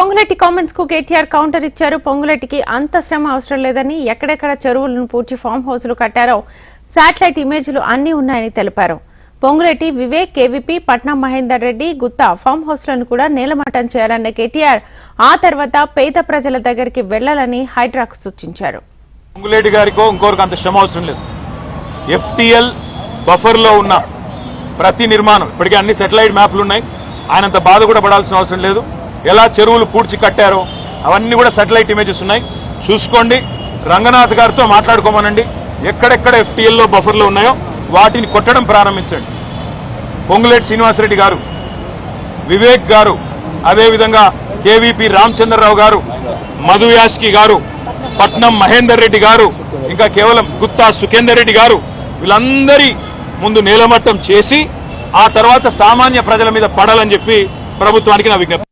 Ponguleti కామెంట్స్కు KTR counter ఇచ్చారు. పొంగులెట్టికి అంత శ్రమ అవసరం లేదని ఎక్కడెక్కడ చెరువులను పూడ్చి ఫామ్ హౌస్లు కట్టారో శాటిలైట్ ఇమేజ్లు అన్నీ ఉన్నాయని తెలిపారు. పొంగులెట్టి వివేక్ కేవీపీ పట్నం మహేందర్ రెడ్డి గుత్తా ఫామ్ హౌస్లను కూడా నేలమట్టం చేయాలన్న కేటీఆర్ ఆ తర్వాత పేద ప్రజల దగ్గరికి వెళ్ళాలని హైడ్రాక్ సూచించారు. పొంగులేటి గారికో ఇంకోరికి అంత శ్రమ అవసరం లేదు. ఎఫ్టిఎల్ బఫర్లో ఉన్న ప్రతి నిర్మాణం ఇప్పటికే అన్ని సెటిలైట్ మ్యాప్లు ఉన్నాయి. ఆయనంత బాధ కూడా పడాల్సిన అవసరం లేదు. ఎలా చెరువులు పూడ్చి కట్టారో అవన్నీ కూడా సెటిలైట్ ఇమేజెస్ ఉన్నాయి. చూసుకోండి. రంగనాథ్ గారితో మాట్లాడుకోమనండి. ఎక్కడెక్కడ ఎఫ్టీఎల్లో బఫర్లు ఉన్నాయో వాటిని కొట్టడం ప్రారంభించండి. పొంగులేటి శ్రీనివాసరెడ్డి గారు వివేక్ గారు అదేవిధంగా కేవీపీ రామచంద్రరావు గారు మధుయాస్కి గారు పట్నం మహేందర్ రెడ్డి గారు ఇంకా కేవలం గుత్తా సుఖేందర్ రెడ్డి గారు వీళ్ళందరి ముందు నేలమట్టం చేసి ఆ తర్వాత సామాన్య ప్రజల మీద పడాలని చెప్పి ప్రభుత్వానికి నా విజ్ఞప్తి.